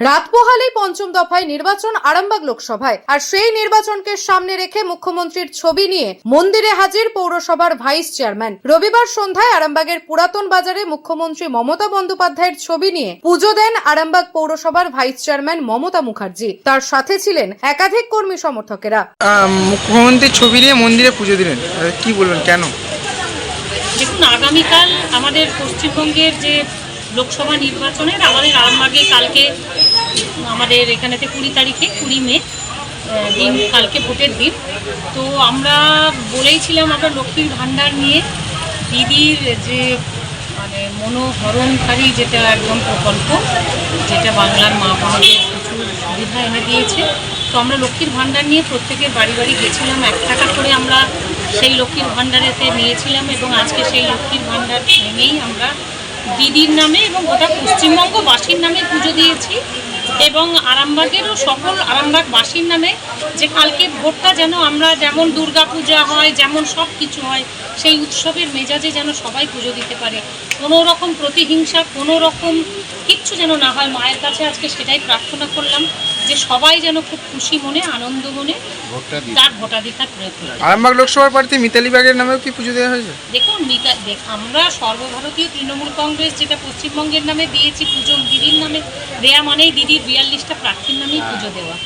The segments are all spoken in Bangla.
রাত পোহালেই পঞ্চম দফায় নির্বাচন আরামবাগ লোকসভায়। আর সেই নির্বাচনকে সামনে রেখে মুখ্যমন্ত্রীর ছবি নিয়ে মন্দিরে হাজির পৌরসভার ভাইস চেয়ারম্যান। রবিবার সন্ধ্যায় আরামবাগের পুরাতন বাজারে মুখ্যমন্ত্রী মমতা বন্দ্যোপাধ্যায়ের ছবি নিয়ে পুজো দেন আরামবাগ পৌরসভার ভাইস চেয়ারম্যান মমতা মুখার্জি। তার সাথে ছিলেন একাধিক কর্মী সমর্থকেরা। আহ, মুখ্যমন্ত্রীর ছবি নিয়ে মন্দিরে পুজো দিলেন। কি বলবেন কেন? দেখুন আগামীকাল আমাদের পশ্চিমবঙ্গের যে লোকসভা নির্বাচনের আমাদের আরামবাগে কালকে আমাদের এখানেতে কুড়ি তারিখে, কুড়ি মে দিন, কালকে ভোটের দিন। তো আমরা বলেইছিলাম আমরা লক্ষ্মীর ভাণ্ডার নিয়ে দিদির যে মানে মনোহরণকারী যেটা একদম প্রকল্প, যেটা বাংলার মা বোনদের প্রচুর সুবিধা এনে দিয়েছে। তো আমরা লক্ষ্মীর ভাণ্ডার নিয়ে প্রত্যেকের বাড়ি বাড়ি গেছিলাম। এক টাকা করে আমরা সেই লক্ষ্মীর ভাণ্ডারেতে নিয়েছিলাম এবং আজকে সেই লক্ষ্মীর ভাণ্ডার ভেঙেই আমরা দিদির নামে এবং গোটা পশ্চিমবঙ্গবাসীর নামে পুজো দিয়েছি এবং আরামবাগেরও সকল আরামবাগবাসীর নামে যে কালকে ভোটটা যেন আমরা যেমন দুর্গা পূজা হয়, যেমন সব কিছু হয়, সেই উৎসবের মেজাজে যেন সবাই পুজো দিতে পারে। কোনো রকম প্রতিহিংসা কোনো রকম কিচ্ছু যেন না হয়, মায়ের কাছে আজকে সেটাই প্রার্থনা করলাম। যে সবাই যেন খুব খুশি মনে আনন্দ মনে তার ভোটাধিকার প্রয়োগ করে আরামবাগ লোকসভার প্রার্থী মিতালি বাগের নামেও কি পুজো দেওয়া হয়েছে? দেখুন মিতা দেখ আমরা সর্বভারতীয় তৃণমূল কংগ্রেস যেটা পশ্চিমবঙ্গের নামে দিয়েছি পুজো দিদির নামে দেয়া মানেই দিদির বিয়াল্লিশটা প্রার্থীর নামেই পুজো দেওয়া।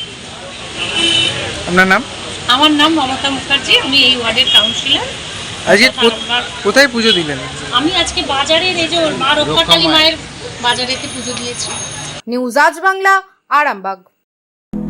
আপনার নাম? আমার নাম মমতা মুখার্জি আমি এই ওয়ার্ডের কাউন্সিলর। আজকে কোথায় পুজো দিলেন? আমি আজকে বাজারের এই যে মা রক্ষাকালী মায়ের বাজারেতে পুজো দিয়েছি। নিউজ আজ বাংলা আরামবাগ।